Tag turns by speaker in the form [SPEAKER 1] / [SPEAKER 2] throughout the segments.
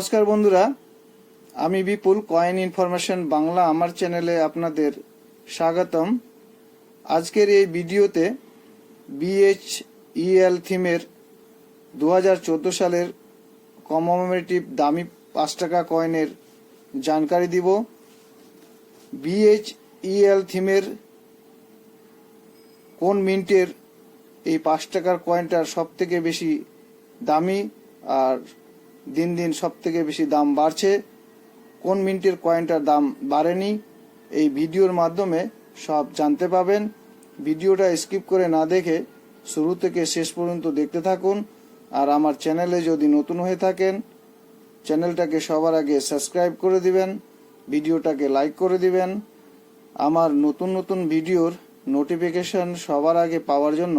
[SPEAKER 1] নমস্কার বন্ধুরা, আমি বিপুল কয়েন ইনফরমেশন বাংলা আমার চ্যানেলে আপনাদের স্বাগতম। আজকের এই ভিডিওতে বিএইচইএল থিমের দু হাজার চোদ্দ সালের কমোমেটিভ দামি পাঁচ টাকা কয়েনের জানকারি দিব। বিএইচইএল থিমের কোন মিন্টের এই পাঁচ টাকার কয়েনটার সব থেকে বেশি দামি আর দিন দিন সব থেকে বেশি দাম বাড়ছে। কোন মিন্টের কয়েনটার দাম বাড়েনি, এই ভিডিওর মাধ্যমে সব জানতে পাবেন। ভিডিওটা স্কিপ করে না দেখে শুরু থেকে শেষ পর্যন্ত দেখতে থাকুন। আর আমার চ্যানেলে যদি নতুন হয়ে থাকেন, চ্যানেলটাকে সবার আগে সাবস্ক্রাইব করে দিবেন, ভিডিওটাকে লাইক করে দিবেন। আমার নতুন নতুন ভিডিওর নোটিফিকেশন সবার আগে পাওয়ার জন্য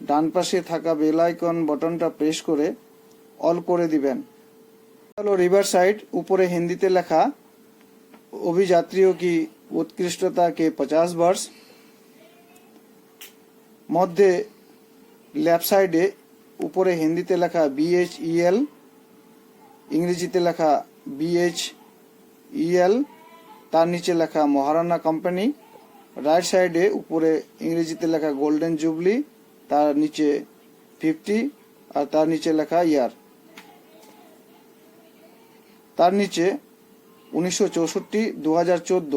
[SPEAKER 1] ডান পাশে থাকা বেল আইকন বটনটা প্রেস করে অল করে দিবেন। হলো রিভার সাইড উপরে হিন্দিতে লেখা অভিযাত্রীয় কি উৎকৃষ্টতা কে পচাশ বার্স মধ্যে লেফট সাইডে উপরে হিন্দিতে লেখা বিএইচ ইএল ইংরেজিতে লেখা বিএইচ ইএল তার নিচে লেখা মহারানা কোম্পানি রাইট সাইডে উপরে ইংরেজিতে লেখা গোল্ডেন জুবলি তার নিচে ফিফটি আর তার নিচে লেখা ইয়ার তার নিচে উনিশশো চৌষট্টি দু হাজার চোদ্দ।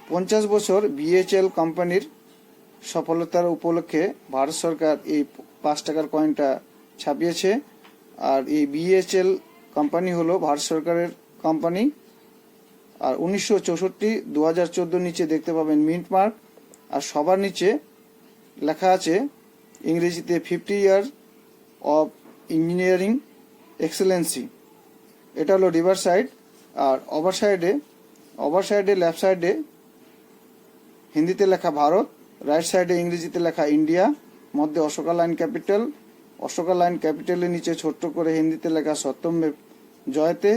[SPEAKER 1] পঞ্চাশ বছর বিএচএল কোম্পানির সফলতার উপলক্ষে ভারত সরকার এই পাঁচ টাকার কয়েনটা ছাপিয়েছে আর এই বিএচএল কোম্পানি হলো ভারত সরকারের কোম্পানি। আর উনিশশো চৌষট্টি দু হাজার চোদ্দ নিচে দেখতে পাবেন মিন্ট মার্ক। আর সবার নিচে লেখা আছে ইংরেজিতে fifty year of engineering excellency. এটা হলো রিভার সাইড আর ওভার সাইডে ওভার সাইডে লেফট সাইডে হিন্দিতে লেখা ভারত রাইট সাইডে ইংরেজিতে লেখা ইন্ডিয়া, মধ্যে Ashoka lion capital Ashoka lion ক্যাপিটালের নিচে ছোট্ট করে হিন্দিতে লেখা সত্যমে জয়তে,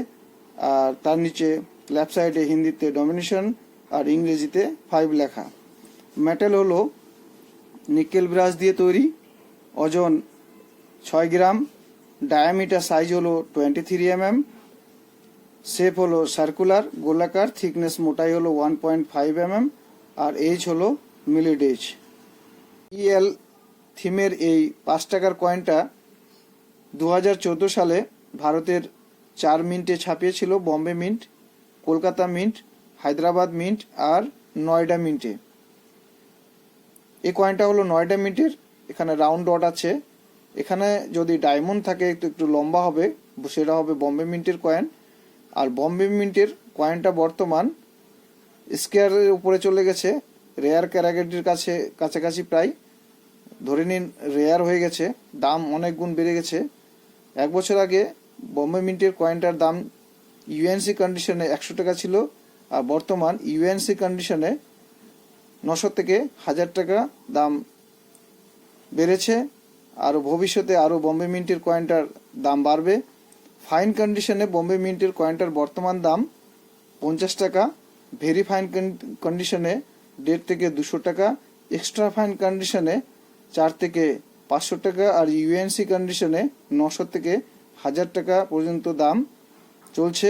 [SPEAKER 1] আর তার নিচে লেফট সাইডে হিন্দিতে ডমিনেশন আর ইংরেজিতে ফাইভ লেখা। মেটাল হলো নিকেল ব্রাশ দিয়ে তৈরি, ওজন ছয় গ্রাম ডায়ামিটার সাইজ হলো twenty three M M shape হলো সার্কুলার গোলাকার থিকনেস মোটাই হলো one point five M M আর এইচ হলো মিলিড এইচ ইএল থিমের এই পাঁচ টাকার কয়েনটা দু হাজার চোদ্দ সালে ভারতের চার মিন্টে ছাপিয়েছিল Bombay mint Kolkata mint Hyderabad mint আর নয়ডা মিন্টে এই কয়েনটা হলো নয়ডা মিন্টের এখানে রাউন্ড ডট আছে। এখানে যদি ডায়মন্ড থাকে, একটু একটু লম্বা হবে, সেটা হবে বম্বে মিন্টের কয়েন আর বম্বে মিন্টের কয়েনটা বর্তমান স্কেয়ারের উপরে চলে গেছে। রেয়ার ক্যারাগেটির কাছে, কাছাকাছি প্রায়। ধরে নিন রেয়ার হয়ে গেছে। দাম অনেক গুণ বেড়ে গেছে। এক বছর আগে বম্বে মিন্টের কয়েনটার দাম ইউএনসি কন্ডিশনে একশো টাকা ছিল আর বর্তমান ইউএনসি কন্ডিশনে নশো থেকে হাজার টাকা দাম বেড়েছে। আর ভবিষ্যতে আরও বম্বে মিন্টের কয়েনটার দাম বাড়বে। ফাইন কন্ডিশনে বম্বে মিন্টের কয়েনটার বর্তমান দাম পঞ্চাশ টাকা, ভেরি ফাইন কন্ডিশনে দেড় থেকে দুশো টাকা, এক্সট্রা ফাইন কন্ডিশনে চার থেকে পাঁচশো টাকা আর ইউএনসি কন্ডিশনে নশো থেকে হাজার টাকা পর্যন্ত দাম চলছে।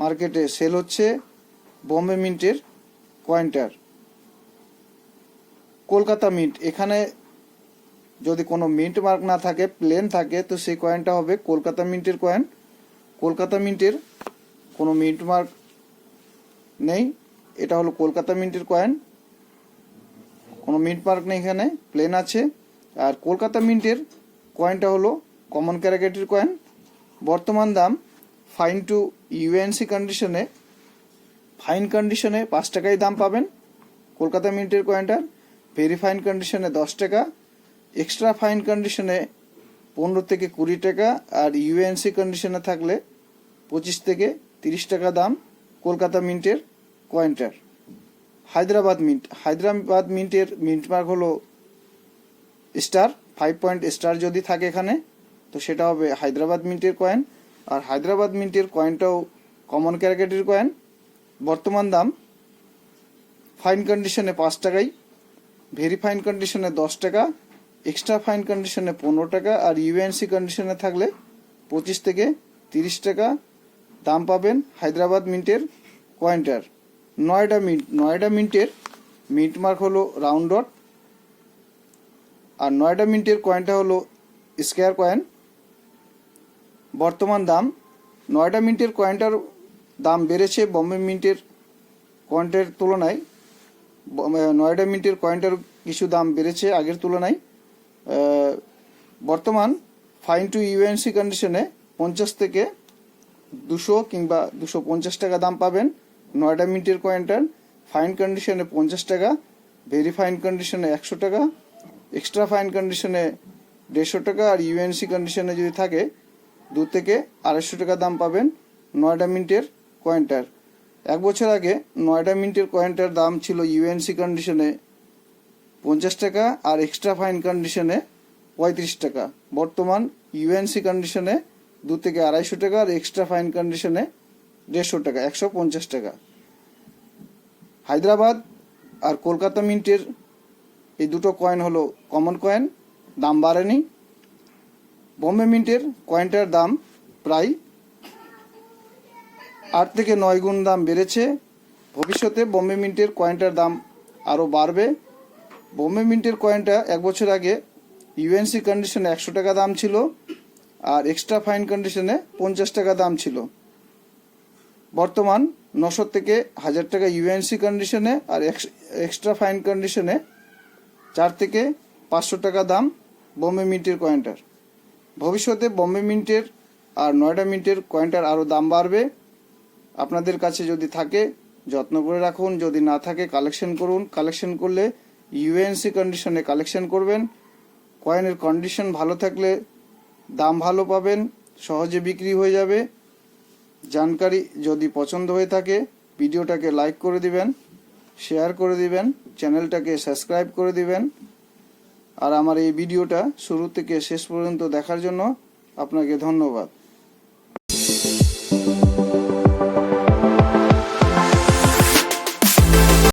[SPEAKER 1] মার্কেটে সেল হচ্ছে বম্বে মিন্টের কয়েনটার। কলকাতা মিন্ট, এখানে যদি কোনো মিন্ট মার্ক না থাকে প্লেন থাকে, তো সেই কয়েনটা হবে কলকাতা মিন্টের কয়েন কলকাতা মিন্টের কোনো মিন্ট মার্ক নেই, এটা হলো কলকাতা মিন্টের কয়েন কোনো মিন্ট মার্ক নেই এখানে প্লেন আছে। আর কলকাতা মিন্টের কয়েনটা হলো কমন ক্যারাগেটির কয়েন বর্তমান দাম ফাইন টু ইউএনসি কন্ডিশনে ফাইন কন্ডিশনে পাঁচ টাকাই দাম পাবেন। কলকাতা মিন্টের কয়েনটার ভেরি ফাইন কন্ডিশনে দশ টাকা। এক্সট্রা ফাইন কন্ডিশনে পনেরো থেকে কুড়ি টাকা আর ইউএনসি কন্ডিশনে থাকলে পঁচিশ থেকে তিরিশ টাকা দাম কলকাতা মিন্টের কয়েনটার হায়দ্রাবাদ মিন্ট, হায়দ্রাবাদ মিন্টের মিন্ট মার্ক হলো স্টার ফাইভ পয়েন্ট স্টার যদি থাকে এখানে, তো সেটা হবে হায়দ্রাবাদ মিন্টের কয়েন আর হায়দ্রাবাদ মিন্টের কয়েনটাও কমন ক্যারাকেটের কয়েন বর্তমান দাম ফাইন কন্ডিশনে পাঁচ টাকাই ভেরি ফাইন কন্ডিশনে দশ টাকা এক্সট্রা ফাইন কন্ডিশনে পনেরো টাকা আর ইউএনসি কন্ডিশনে থাকলে পঁচিশ থেকে তিরিশ টাকা দাম পাবেন হায়দ্রাবাদ মিন্টের কয়েনটার নয়ডা মিন্ট, নয়ডা মিন্টের মিন্ট মার্ক হলো রাউন্ড ডট। আর নয়ডা মিন্টের কয়েনটা হলো স্কোয়ার কয়েন। বর্তমান দাম, নয়ডা মিন্টের কয়েনটার দাম বেড়েছে বম্বে মিন্টের কয়েনটার তুলনায়। নয়ডা মিন্টের কয়েনটার কিছু দাম বেড়েছে আগের তুলনায়। বর্তমান ফাইন টু ইউএনসি কন্ডিশনে পঞ্চাশ থেকে দুশো কিংবা দুশো পঞ্চাশ টাকা দাম পাবেন। নয়ডা মিন্টের কয়েনটার ফাইন কন্ডিশনে পঞ্চাশ টাকা ভেরি ফাইন কন্ডিশনে একশো টাকা এক্সট্রা ফাইন কন্ডিশনে দেড়শো টাকা আর ইউএনসি কন্ডিশনে যদি থাকে, দু থেকে আড়াইশো টাকা দাম পাবেন নয়ডা মিন্টের কয়েনটার এক বছর আগে নয়ডা মিন্টের কয়েনটার দাম ছিল ইউএনসি কন্ডিশনে পঞ্চাশ টাকা আর এক্সট্রা ফাইন কন্ডিশনে পঁয়ত্রিশ টাকা। বর্তমান ইউএনসি কন্ডিশনে দু থেকে আড়াইশো টাকা আর এক্সট্রা ফাইন কন্ডিশনে দেড়শো টাকা, একশো পঞ্চাশ টাকা। হায়দ্রাবাদ আর কলকাতা মিন্টের এই দুটো কয়েন হলো কমন কয়েন দাম বাড়েনি। বোম্বে মিন্টের কয়েনটার দাম প্রায় আট থেকে নয় গুণ দাম বেড়েছে। ভবিষ্যতে বোম্বে মিন্টের কয়েনটার দাম আরও বাড়বে। বোম্বে মিন্টের কয়েনটা এক বছর আগে ইউএনসি কন্ডিশনে একশো টাকা দাম ছিল আর এক্সট্রা ফাইন কন্ডিশনে পঞ্চাশ টাকা দাম ছিল। বর্তমান নশো থেকে হাজার টাকা ইউএনসি কন্ডিশনে আর এক্সট্রা ফাইন কন্ডিশনে চার থেকে পাঁচশো টাকা দাম বোম্বে মিন্টের কয়েনটার। ভবিষ্যতে বোম্বে মিন্টের আর নয়ডা মিন্টের কয়েনটার আরও দাম বাড়বে। আপনাদের কাছে যদি থাকে, যত্ন করে রাখুন, যদি না থাকে কালেকশন করুন। কালেকশন করলে ইউএনসি কন্ডিশনে কালেকশন করবেন। কয়েনের কন্ডিশন ভালো থাকলে দাম ভালো পাবেন, সহজে বিক্রি হয়ে যাবে। জানকারি যদি পছন্দ হয়ে থাকে, ভিডিওটাকে লাইক করে দিবেন শেয়ার করে দিবেন চ্যানেলটাকে সাবস্ক্রাইব করে দিবেন। আর আমার এই ভিডিওটা শুরু থেকে শেষ পর্যন্ত দেখার জন্য আপনাকে ধন্যবাদ।